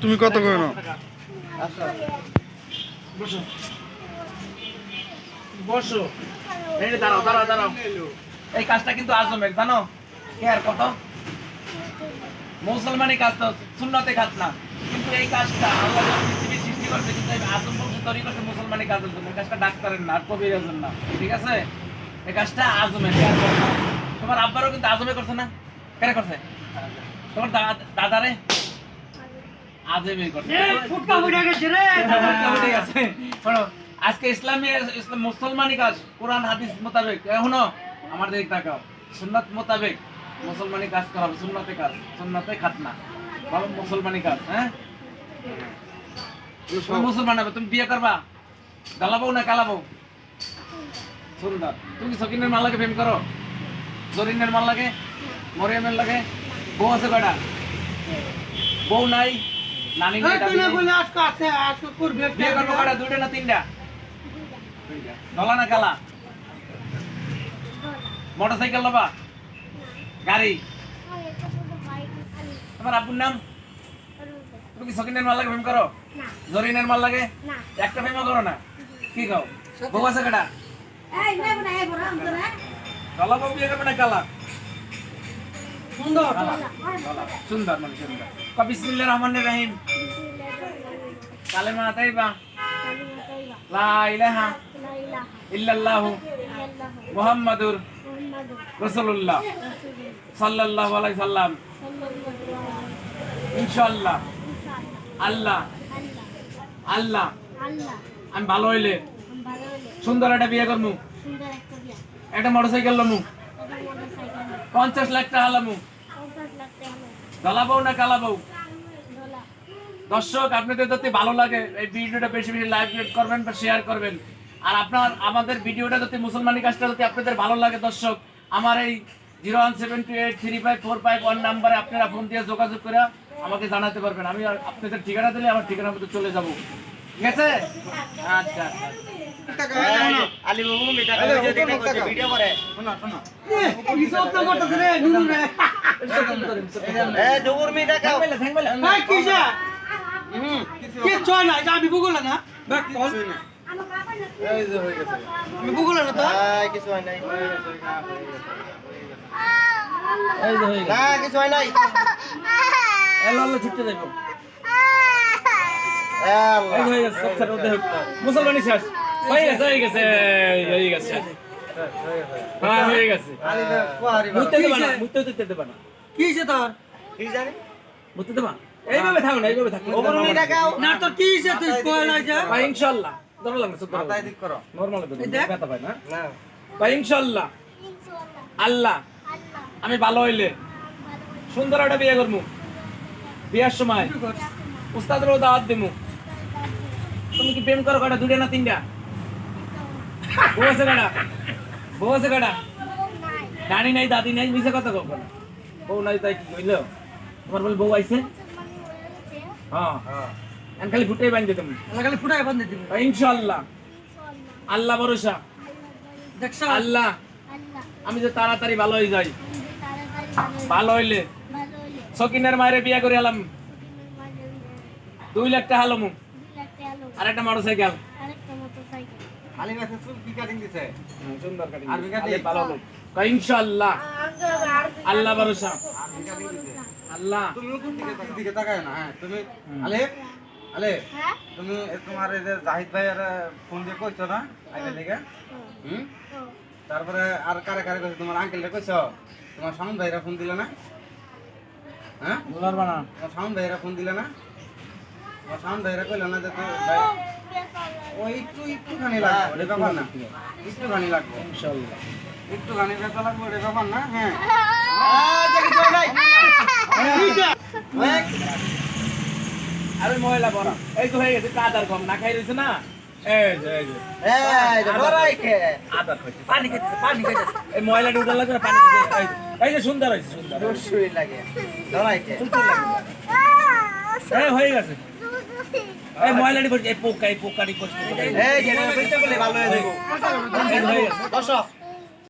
তুমি কত করে নাও? বসো। বসো। এই দাঁড়াও দাঁড়াও দাঁড়াও। এই কাজটা কিন্তু আজমের জানো? কে আর কত? মুসলমানি কাজ তো সুন্নতে কাজ না। কিন্তু এই কাজটা আল্লাহ পৃথিবী সৃষ্টি করছে কিন্তু আজম বংশ তৈরি করছে কাজের জন্য। এই কাজটা ডাক্তারের না কবিরের জন্য ঠিক আছে? এই কাজটা আজমের কে আর করে না। তোমার আব্বারও কিন্তু আজমে করছে না? কেন করছে? তোমার দাদারে? আজমে করছে। ফুটকা উঠে গেছে রে ঠিক আছে শোনো আজকে ইসলামী ইসলাম মুসলমানি কাজ কোরআন হাদিস মোতাবেক। এখনও আমাদের দিকে তাকাও। সুন্নাত মোতাবেক মুসলমানি কাজ করা হবে সুন্নতে কাজ সুন্নতে খাতনা। বাবা মুসলমানি কাজ হ্যাঁ? তুমি মুসলমান হবে তুমি বিয়ে করবা? গালাবো না কালাবো সুন্দর। তুমি সকিনের মালাকে প্রেম করো? জরিনের মাল লাগে, মরিয়ামের লাগে। বউ আছে কয়টা? বউ নাই, নানি বিয়ে করব কটা দুইটা না তিনটা? না কালা? মোটরসাইকেল লবা গাড়ি? তোমার আব্বুর নাম? তুমি কি মাল লাগে প্রেম করো? জরিনের মাল লাগে? একটা প্রেমও করো না। কি কও? বউ আছে কটা ডলা বউ বিয়ে করবে না কালা সুন্দর। কালা কালা। সুন্দর মানে সুন্দর। কবি বিসমিল্লাহির রহমানির রহিম। কালেমা তাইবা। লা ইলাহা ইল্লাল্লাহু মুহাম্মাদুর রাসূলুল্লাহ সাল্লাল্লাহু আলাইহি সাল্লাম। ইনশাআল্লাহ। আল্লাহ। আল্লাহ। আমি ভালো হইলে। সুন্দর একটা বিয়ে করমু। একটা মোটরসাইকেল লমু। পঞ্চাশ লাখ টাকা লামু। দলাবৌ না কালাবৌ দর্শক, আপনাদের যদি ভালো লাগে, এই ভিডিওটা বেশি বেশি লাইক করবেন বা শেয়ার করবেন। আর আপনার, আমাদের ভিডিওটা যদি মুসলমানি কাজটা যদি আপনাদের ভালো লাগে, দর্শক, আমার এই zero one seven two eight three five four five one নাম্বারে আপনারা ফোন দিয়ে যোগাযোগ করে আমাকে জানাতে পারবেন। আমি আপনাদের ঠিকানা দিলে আমার ঠিকানার মধ্যে চলে যাব। ঠিক আছে? আচ্ছা। ইসব তো করতেছে রে নুনু রে। এই কিসে কে চয় না। আমি বুগল না। দেখ বল। আমি বুগল না তো? এই যে হয়ে গেছে। এলো এলো ছুটতে যাব এই হয়ে গেছে সব ছেড়ে ওদের মুসলমানি শেষ। হয়ে গেছে হয়ে গেছে হয়ে গেছে হ্যাঁ হয়ে গেছে মুততে দেবা না মুততে দিতে দেবা না কিসে তোর মুততে দেবা এইভাবে থাকো না এইভাবে থাকো না তোর কিসে তুই কয় না যে ভাই ইনশাআল্লাহ ধরো লাগবে চুপ করো নরমাল এই দেখ। ব্যথা পায় না ভাই ইনশাআল্লাহ আল্লাহ আমি ভালো হইলে সুন্দর একটা বিয়ে করব বিয়ার সময় উস্তাদেরও দাওয়াত দিমু তুমি কি প্রেম করো কটা দুটা না তিনটা বউ আছে কটা বউ আছে কটা নানি নাই দাদি নাই মিশে কথা কখন বউ নাই তাই কি কইলো? তোমার বলে বউ আইছে? হ্যাঁ। আমি খালি ফুটাই বান্ধে তুমি। লাগালে ফুটাই বান্ধে দিবি ইনশাআল্লাহ। আল্লাহ ভরসা। দেখছ আল্লাহ। আমি যে তাড়াতাড়ি ভালো হয়ে যাই। ভালো হইলে। সকিনের মায়ের বিয়ে করে এলাম। দুই লাখ টাকা হালামু আর একটা সুন্দর ভালো লোক। ইনশাআল্লাহ। আল্লাহ ভরসা। আল্লাহ। তুমি কোন দিকে দিকে তাকায় না হ্যাঁ তুমি আলে আলে তুমি তোমার এই যে জাহিদ ভাইয়ের ফোন দিয়ে কইছো না? আগে থেকে? হুম? তারপরে আর কারে কারে কইছো? তোমার আঙ্কেলরে কইছো? তোমার সামন ভাইরা ফোন দিলে না? হ্যাঁ? বলার বানা। তোমার সামন ভাইরা ফোন দিলে না? তোমার সামন ভাইরা কইলো না যে তো ভাই ও একটু একটুখানি লাগবে ওটা ব্যাপার না। একটুখানি লাগবে। ইনশাআল্লাহ একটুখানি বেচা লাগবে ওটা ব্যাপার না হ্যাঁ। আরে ময়লা বড় এই তো হয়ে গেছে কাদার কম না খাই রয়েছে না? ময়লা উঠার লাগবে না পানি এই যে, সুন্দর হয়েছে সুন্দর। সুন্দর লাগে হয়ে গেছে। এই ময়লাটি পড়ছে এই পোকা এই পোকাটি পড়ছে এই ভালো হয়ে গেছে।